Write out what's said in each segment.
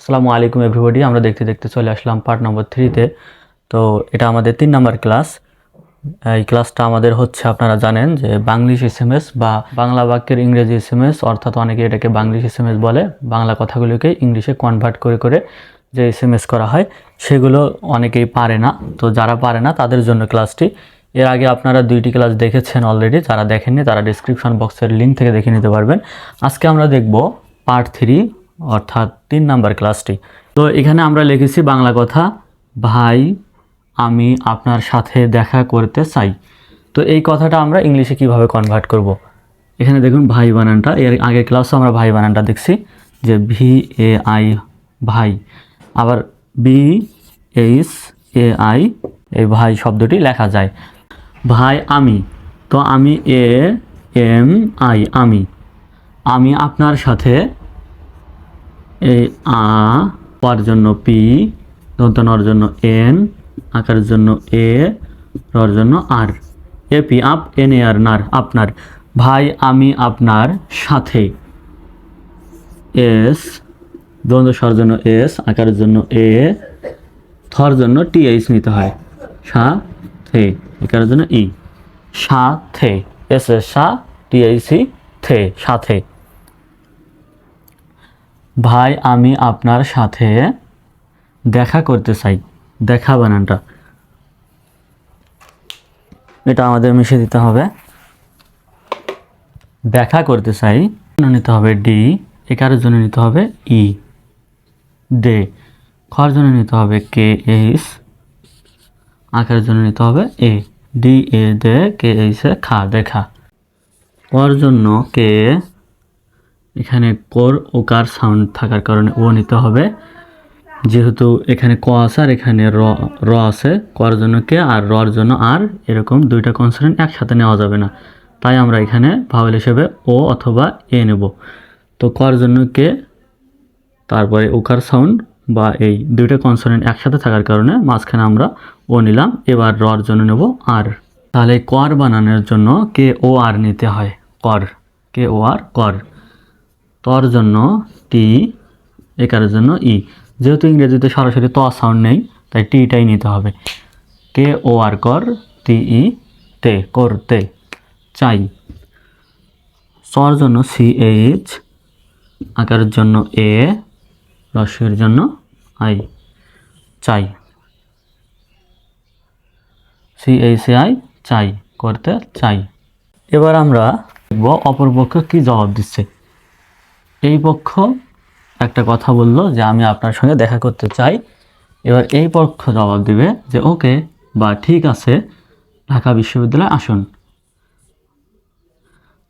আসসালামু আলাইকুম এভরিবডি আমরা দেখতে দেখতে চলে আসলাম পার্ট নম্বর থ্রিতে তো। এটা আমাদের তিন নম্বর ক্লাস এই ক্লাসটা আমাদের হচ্ছে, আপনারা জানেন যে বাংলিশ এস এম এস বা বাংলা বাক্যের ইংরেজি এস এম এস অর্থাৎ অনেকে এটাকে বাংলিশ এস এম এস বলে, বাংলা কথাগুলোকে ইংলিশে কনভার্ট করে করে যে এস করা হয়, সেগুলো অনেকেই পারে না। তো যারা পারে না, তাদের জন্য ক্লাসটি এর আগে আপনারা দুইটি ক্লাস দেখেছেন অলরেডি যারা দেখেননি তারা ডিসক্রিপশন বক্সের লিঙ্ক থেকে দেখে নিতে পারবেন। আজকে আমরা দেখব পার্ট থ্রি অর্থাৎ তিন নাম্বার ক্লাসটি। তো এখানে আমরা লিখেছি বাংলা কথা, ভাই, আমি আপনার সাথে দেখা করতে চাই। তো এই কথাটা আমরা ইংলিশে কীভাবে কনভার্ট করব। এখানে দেখুন, ভাই বানানটা। এর আগের ক্লাসও আমরা ভাই বানানটা দেখছি, যে ভি এ আই ভাই। আবার বি এইচ এ আই এই ভাই শব্দটি লেখা যায়। ভাই, আমি। তো আমি এ এম আই আমি। আমি আপনার সাথে এই আ, পার জন্য পি দন্তনর জন্য এন আকারের জন্য এ, রর জন্য আর। এ পি, আপ, এন, এ, আর, নার, আপনার। ভাই, আমি, আপনার সাথে। এস, দ্বন্দ্ব স্বর জন্য এস আকারের জন্য এ, থর জন্য টি, এইচ নিতে হয়। সা, থে জন্য ই। সাথে এস এস, সা, টি, এইচ, ই, থে সাথে ভাই, আমি আপনার সাথে দেখা করতে চাই। দেখা বানানটা। এটা আমাদের মিশে দিতে হবে। দেখা করতে চাই। নিতে হবে ডি। একারের জন্য নিতে হবে? ই। ডে খর জন্য নিতে হবে কে এইচ। আকারের জন্য নিতে হবে? এ। ডি, এ, দে, কে এইচ, এ, খা, দেখা। কর জন্য কে এখানে কোর ও কার সাউন্ড থাকার কারণে ও নিতে হবে। যেহেতু এখানে ক আছে আর এখানে র আছে, কর জন্য কে আর রর জন্য আর, এরকম দুইটা কনসোনেন্ট একসাথে নেওয়া যাবে না। তাই আমরা এখানে ভাওয়েল হিসেবে ও অথবা এ নেব। তো কর জন্য কে, তারপরে ওকার সাউন্ড বা এই দুইটা কনসোনেন্ট একসাথে থাকার কারণে মাঝখানে আমরা ও নিলাম, এবার রর জন্য নেব আর। তাহলে কর বানানোর জন্য কে ও আর নিতে হয়। কর, কে ও আর কর। তর জন্য টি একারের জন্য ই। যেহেতু ইংরেজিতে সরাসরি ত সাউন্ড নেই, তাই টিটাই নিতে হবে। কে ও আর কর, টি, ই, তে করতে চাই। সর জন্য সি, এইচ, আকারের জন্য এ, রসের জন্য আই। চাই। সি, এইচ আই, চাই, করতে চাই। এবার আমরা দেখব অপরপক্ষ কি জবাব দিচ্ছে। এই পক্ষ একটা কথা বলল যে আমি আপনার সঙ্গে দেখা করতে চাই। এবার এই পক্ষ জবাব দিবে যে, ওকে, বা ঠিক আছে, ঢাকা বিশ্ববিদ্যালয়ে আসুন।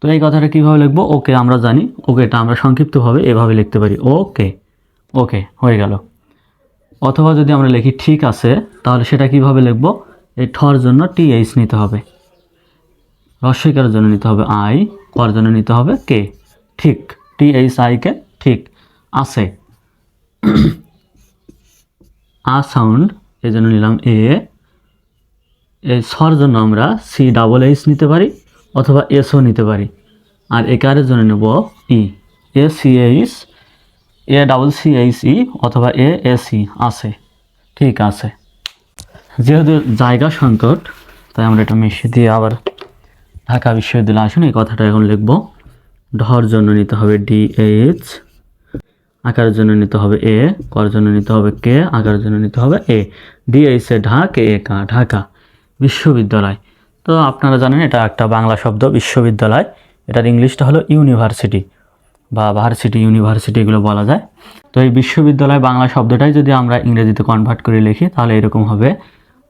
তো এই কথাটা কীভাবে লিখব? ওকে আমরা জানি। ওকেটা আমরা সংক্ষিপ্তভাবে এভাবে লিখতে পারি। ওকে ওকে, হয়ে গেল। অথবা যদি আমরা লিখি, ঠিক আছে, তাহলে সেটা কীভাবে লিখব? এই ঠর জন্য টি এইচ নিতে হবে। রস্বইকার জন্য নিতে হবে আই কর জন্য নিতে হবে কে। ঠিক। টি এইচ আই কে ঠিক আছে। আ সাউন্ড এই জন্য নিলাম এ স্বর জন্য আমরা সি ডাবল এইচ নিতে পারি অথবা এসও নিতে পারি। আর একারের জন্য নেব E A C H A double C H E অথবা এ এস আছে। ঠিক আছে। যেহেতু জায়গা সংকট, তাই আমরা এটা মিশিয়ে দিয়ে আবার ঢাকা বিশ্ববিদ্যালয়ে আসুন, এই কথাটা এখন লিখব। ঢর জন্য নিতে হবে ডি এইচ আকারের জন্য নিতে হবে এ কর জন্য নিতে হবে কে আকারের জন্য নিতে হবে এ ডি এইচ এ ঢা কে এ কা, ঢাকা, বিশ্ববিদ্যালয়। তো আপনারা জানেন এটা একটা বাংলা শব্দ, বিশ্ববিদ্যালয়। এটার ইংলিশটা হলো ইউনিভার্সিটি বা ভার্সিটি, ইউনিভার্সিটি এগুলো বলা যায়। তো এই বিশ্ববিদ্যালয় বাংলা শব্দটাই যদি আমরা ইংরেজিতে কনভার্ট করে লিখি, তাহলে এরকম হবে,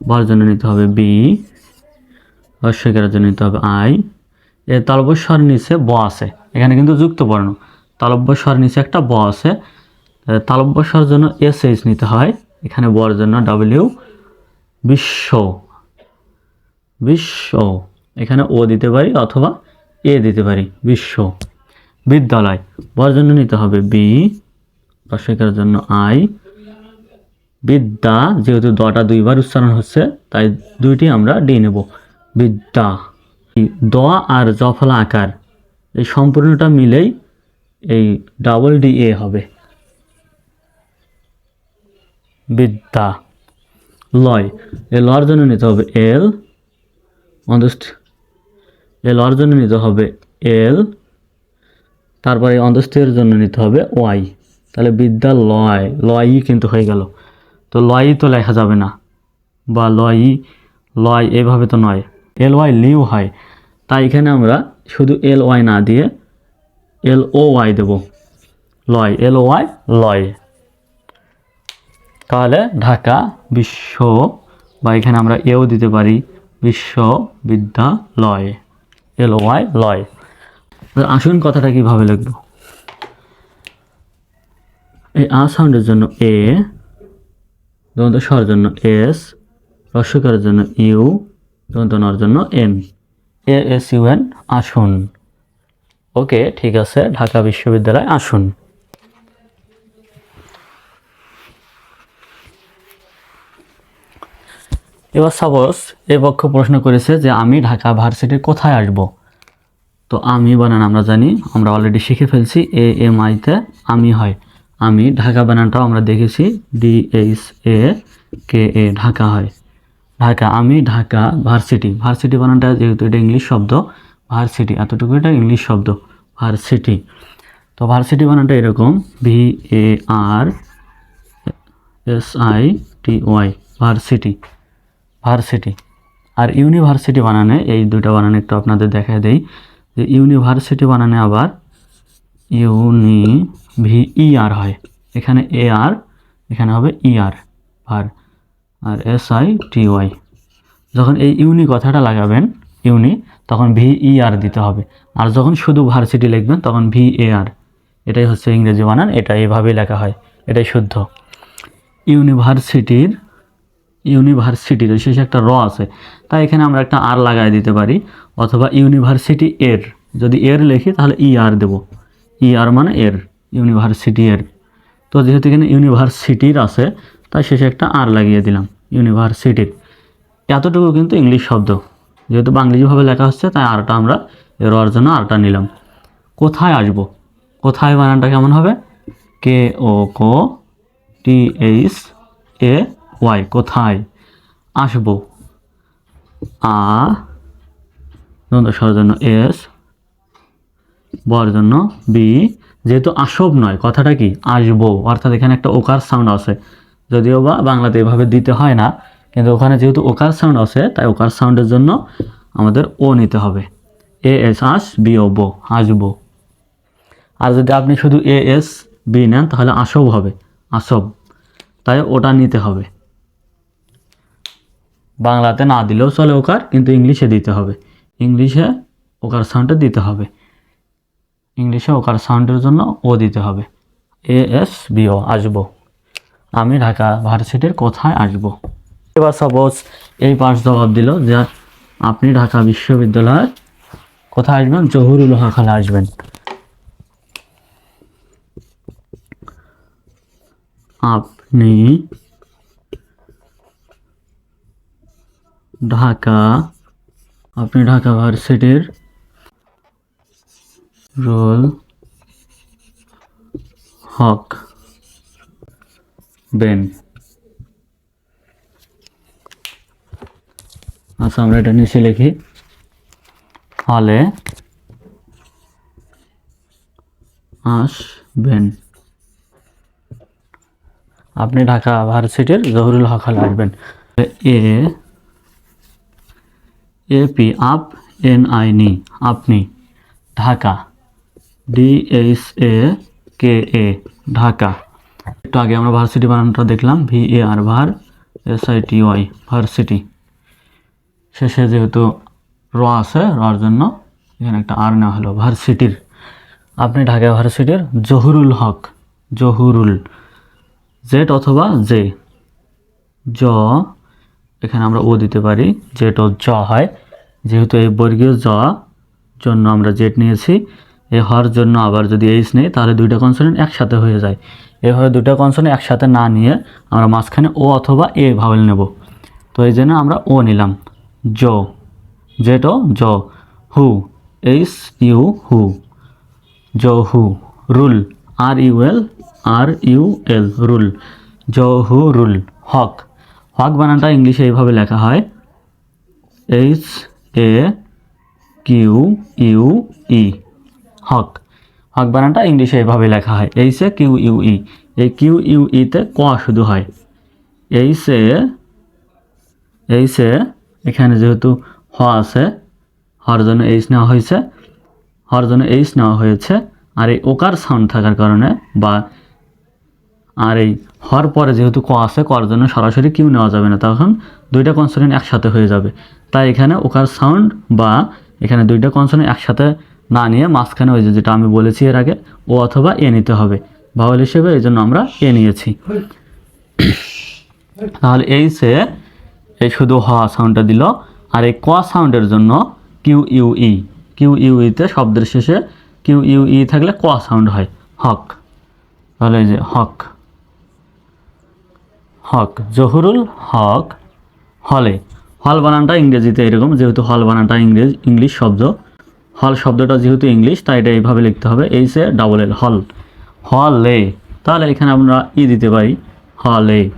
বর জন্য নিতে হবে বি অস্বীকারের জন্য নিতে হবে আই এ তালবস্বর নিচে ব আছে। এখানে কিন্তু যুক্ত বর্ণ। তালব্যস্বর নিচে একটা ব আছে। তালব্যস্বর জন্য এস এইচ নিতে হয়। এখানে বর জন্য ডাব্লিউ বিশ্ব। বিশ্ব। এখানে ও দিতে পারি অথবা এ দিতে পারি। বিশ্ব। বিদ্যালয়। বর জন্য নিতে হবে বি অস্বীকারের জন্য আই বিদ্যা, যেহেতু দটা দুইবার উচ্চারণ হচ্ছে, তাই দুইটি আমরা ডি নেব। বিদ্যা। এই দ আর জফলা আকার, এই সম্পূর্ণটা মিলেই এই ডাবল ডি এ হবে। বিদ্যা, লয়, এ লর জন্য নিতে হবে এল, অন্তস্থ, এ লর জন্য নিতে হবে এল, তারপরে অন্তস্থের জন্য নিতে হবে ওয়াই। তাহলে বিদ্যা লয়, লয়ই কিন্তু হয়ে গেল। তো লয়ই তো লেখা যাবে না, বা লয়ই, লয় এভাবে তো নয়। এল ওয়াই লিউ হয় তাই এখানে আমরা শুধু এল ওয়াই না দিয়ে এল ও ওয়াই দেবো। লয় এল ও ওয়াই লয়। তাহলে ঢাকা বিশ্ব বা এখানে আমরা এও দিতে পারি বিশ্ববিদ্যালয়। এল ওয়াই লয়। আসুন কথাটা কীভাবে লিখব। এই আ সাউন্ডের জন্য এ দন্ত স্বর জন্য এস রস্যকারের জন্য ইউ দন্ত নর জন্য N A S U N, আসুন। ওকে, ঠিক আছে, ঢাকা বিশ্ববিদ্যালয়, আসুন। এবার সাপোজ এ পক্ষ প্রশ্ন করেছে যে আমি ঢাকা ভার্সিটির কোথায় আসব? তো আমি বানান, আমরা জানি, আমরা অলরেডি শিখে ফেলছি এ, এম আইতে আমি হয়। আমি ঢাকা বানানটাও আমরা দেখেছি, D, H, A, K, A, Dhaka হয়। ঢাকা, আমি ঢাকা ভার্সিটি। ভার্সিটি বানানটা যেহেতু এটা ইংলিশ শব্দ, ভার্সিটি, এতটুকু এটা ইংলিশ শব্দ, ভার্সিটি। তো ভার্সিটি বানানটা এরকম V A R S I T Y varsity varsity. R university বানানে, এই দুইটা বানানে একটু আপনাদের দেখা দেই, যে ইউনিভার্সিটি বানানে আবার ইউনি ভি ই আর হয়। এখানে এ আর এখানে হবে ই আর ভার R S I T Y যখন এই ইউনি কথাটা লাগাবেন, ইউনি, তখন ভি ই আর দিতে হবে। আর যখন শুধু ভার্সিটি লিখবেন, তখন ভি এ আর এটাই হচ্ছে ইংরেজি বানান, এটা এভাবেই লেখা হয়, এটাই শুদ্ধ। ইউনিভার্সিটির ইউনিভার্সিটির শেষে একটা র আছে, তাই এখানে আমরা একটা আর লাগাই দিতে পারি, অথবা ইউনিভার্সিটি এর। যদি এর লিখি, তাহলে ই আর দেবো। ই আর মানে এর, ইউনিভার্সিটি এর। তো যেহেতু এখানে ইউনিভার্সিটির আছে তাই শেষে একটা আর লাগিয়ে দিলাম ইউনিভার্সিটির এতটুকু কিন্তু ইংলিশ শব্দ। যেহেতু বাংলিভাবে লেখা হচ্ছে, তাই আরটা আমরা এর জন্য আরটা নিলাম। কোথায় আসব? কোথায় বানানটা কেমন হবে? কে ও কো টি এইচ এ ওয়াই কোথায় আসব? আ দন্তস্বর জন্য এস বর জন্য বি যেহেতু আসব নয়, কথাটা কি? আসব। অর্থাৎ এখানে একটা ওকার সাউন্ড আছে। যদিও বা বাংলাতে এভাবে দিতে হয় না, কিন্তু ওখানে যেহেতু ওকার সাউন্ড আছে, তাই ওকার সাউন্ডের জন্য আমাদের ও নিতে হবে। এ এস আস বি ও বো আসব আর যদি আপনি শুধু এ এস বি নেন, তাহলে আসব হবে আসব তাই ওটা নিতে হবে। বাংলাতে না দিলেও চলে ওকার, কিন্তু ইংলিশে দিতে হবে। ইংলিশে ওকার সাউন্ডটা দিতে হবে। ইংলিশে ওকার সাউন্ডের জন্য ও দিতে হবে। এ এস বি ও আসব আমি ঢাকা ভার্সিটির কোথায় আসব? এবার সাপোজ এই পাশ জবাব দিল যে আপনি ঢাকা বিশ্ববিদ্যালয়ে কোথায় আসবেন? জহুরুল হকালে আসবেন। আপনি ঢাকা আপনি ঢাকা ভার্সিটির রোল হক বেন আচ্ছা আমরা এটা নিচে লিখি। হলে আসবেন আপনি ঢাকা ভার্সিটির জহুরুল হক হলে আসবেন। এ এপি আপ, এন, আই, নি, আপনি, Dhaka, D, H, A, K, A, Dhaka. একটু আগে আমরা ভার্সিটি বানানটা দেখলাম ভি এ আর ভার S I T Y varsity শেষে যেহেতু র আছে, রর জন্য এখানে একটা আর নেওয়া হলো ভার্সিটির আপনি ঢাকা ভার্সিটির জহুরুল হক, জহুরুল। জেড অথবা জে। জ, এখানে আমরা ও দিতে পারি জেট ও জ হয়। যেহেতু এই বর্গীয় জ জন্য আমরা জেট নিয়েছি এ হর জন্য আবার যদি এইচ নেই, তাহলে দুইটা কনসোনেন্ট একসাথে হয়ে যায়। এভাবে দুইটা কনসোনেন্ট একসাথে না নিয়ে আমরা মাঝখানে ও অথবা এ ভাবেল নেব। তো এই জন্য আমরা ও নিলাম। জ, জেট ও জ, হু, এইচ, ইউ, হু। জ, হু, rule, R, U, L, R, U, L, rule. জ, হু, রুল, হক। হক বানানটা ইংলিশে এইভাবে লেখা হয়। H, A, Q, U, E. Haque. Haque বানানটা ইংলিশে এইভাবে লেখা হয় এইচে কিউ ইউ ই। এই কিউ ইউ ইতে ক শুধু হয়। এইচে এইচে এখানে যেহেতু হ আছে, হর জন্য এইচ নেওয়া হয়েছে, হর জন্য এইচ নেওয়া হয়েছে, আর এই ওকার সাউন্ড থাকার কারণে বা আর এই হর পরে যেহেতু ক আছে, কর জন্য সরাসরি কিউ নেওয়া যাবে না, তখন দুইটা কনসোনেন্ট একসাথে হয়ে যাবে। তাই এখানে ওকার সাউন্ড বা এখানে দুইটা কনসোনেন্ট একসাথে না নিয়ে মাঝখানে ওই যে যেটা আমি বলেছি এর আগে, ও অথবা এ নিতে হবে। ভাওয়াল হিসেবে এই জন্য আমরা এ নিয়েছি। তাহলে এই সে এই শুধু হ সাউন্ডটা দিল, আর এই ক সাউন্ডের জন্য Q U E Q U ইতে শব্দের শেষে কিউ ইউ ই থাকলে ক সাউন্ড হয়। হক। তাহলে এই যে হক। হক। জহুরুল হক। হলে। হল বানানটা ইংরেজিতে এরকম, যেহেতু হল বানানটা ইংরেজ, ইংলিশ শব্দ। হল শব্দটা যেহেতু ইংলিশ, তাই এটা এইভাবে লিখতে হবে। এই সে ডাবল এল হল। হলে। তাহলে এখানে আমরা ই দিতে পারি, হলে।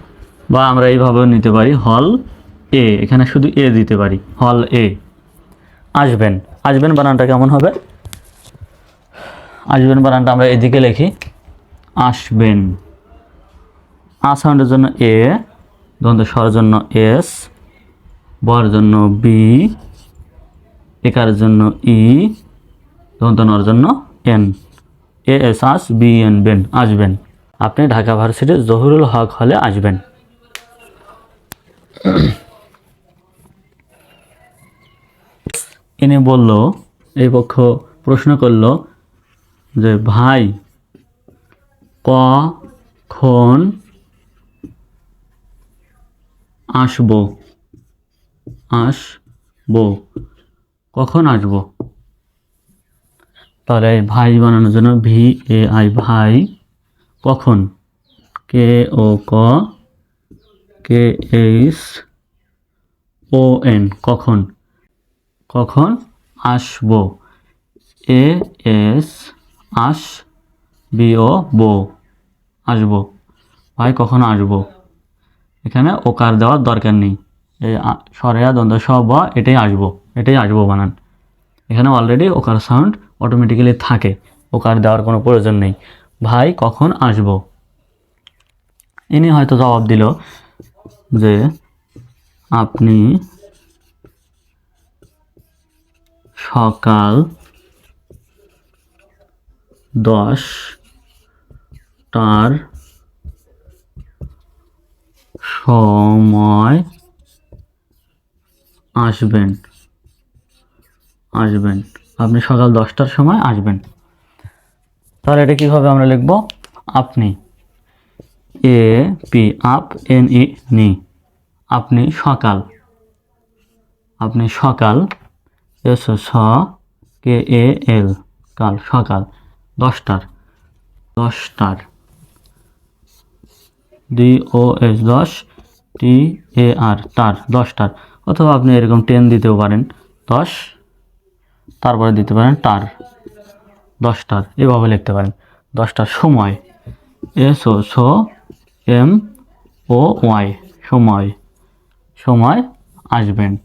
বা আমরা এইভাবেও নিতে পারি, হল এ। এখানে শুধু এ দিতে পারি, হল এ। আসবেন। আসবেন বানানটা কেমন হবে? আসবেন বানানটা আমরা এদিকে লিখি। আসবেন। আ সাউন্ডের জন্য এ, দ্বন্দ্ব স্বর জন্য এস, বর জন্য বি একার জন্য? ই। দন্ত নর জন্য এন। এ এস আস বি এন বেন, আসবেন। আপনি ঢাকা ভার্সিটির জহুরুল হক হলে আসবেন। ইনি বলল, এই পক্ষ প্রশ্ন করল যে, ভাই কখন আসব? আসব। কখন আসব? তাহলে ভাই বানানোর জন্য ভি এ আই ভাই কখন? কে ও ক, কে এইচ ও এন কখন? কখন আসব? এ এস আস বি ও বো আসব। ভাই কখন আসব? এখানে ওকার দেওয়ার দরকার নেই। এই সরেয়া দ্বন্দ্ব সব এটাই আসব। এটাই আসব বানান। এখানে অলরেডি ওকার সাউন্ড অটোমেটিক্যালি থাকে। ওকার দেওয়ার কোনো প্রয়োজন নেই। ভাই, কখন আসব? ইনি হয়তো জবাব দিল যে, আপনি সকাল দশটার সময় আসবেন। আসবেন। আপনি সকাল দশটার সময় আসবেন। তাহলে এটা কীভাবে আমরা লিখব? আপনি এ, পি, আপ, এন, ই, নি। আপনি সকাল। আপনি সকাল, এস, স, কে, এ, এল, কাল, সকাল, দশটার। দশটার। ডি, ও, এস, দশ, টি, এ, আর, তার, দশটার। অথবা আপনি এরকম টেন দিতেও পারেন। দশ তারপরে দিতে পারেন তার দশটার এভাবে লিখতে পারেন। দশটার সময়, এস ও সো, এম ও ওয়াই, সময় সময় আসবেন।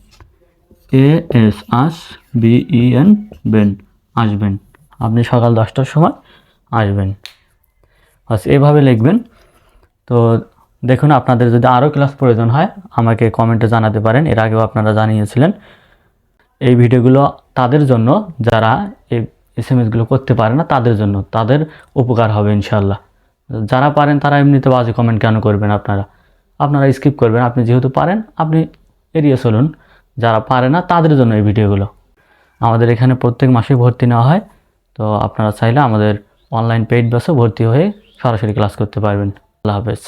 এ এস, আস, বি, ই, এন, বেন, আসবেন। আপনি সকাল দশটার সময় আসবেন। বাস, এভাবে লিখবেন। তো দেখুন, আপনাদের যদি আরও ক্লাস প্রয়োজন হয়, আমাকে কমেন্টে জানাতে পারেন। এর আগেও আপনারা জানিয়েছিলেন। এই ভিডিওগুলো তাদের জন্য, যারা এই এস এম এসগুলো করতে পারে না, তাদের জন্য তাদের উপকার হবে ইনশাল্লাহ যারা পারেন তারা এমনিতে বাজে কমেন্ট কেন করবেন আপনারা? আপনারা স্কিপ করবেন, আপনি যেহেতু পারেন, আপনি এড়িয়ে চলুন। যারা পারে না, তাদের জন্য এই ভিডিওগুলো। আমাদের এখানে প্রত্যেক মাসে ভর্তি নেওয়া হয়, তো আপনারা চাইলে আমাদের অনলাইন পেইড বাসে ভর্তি হয়ে সরাসরি ক্লাস করতে পারবেন। আল্লাহ হাফেজ।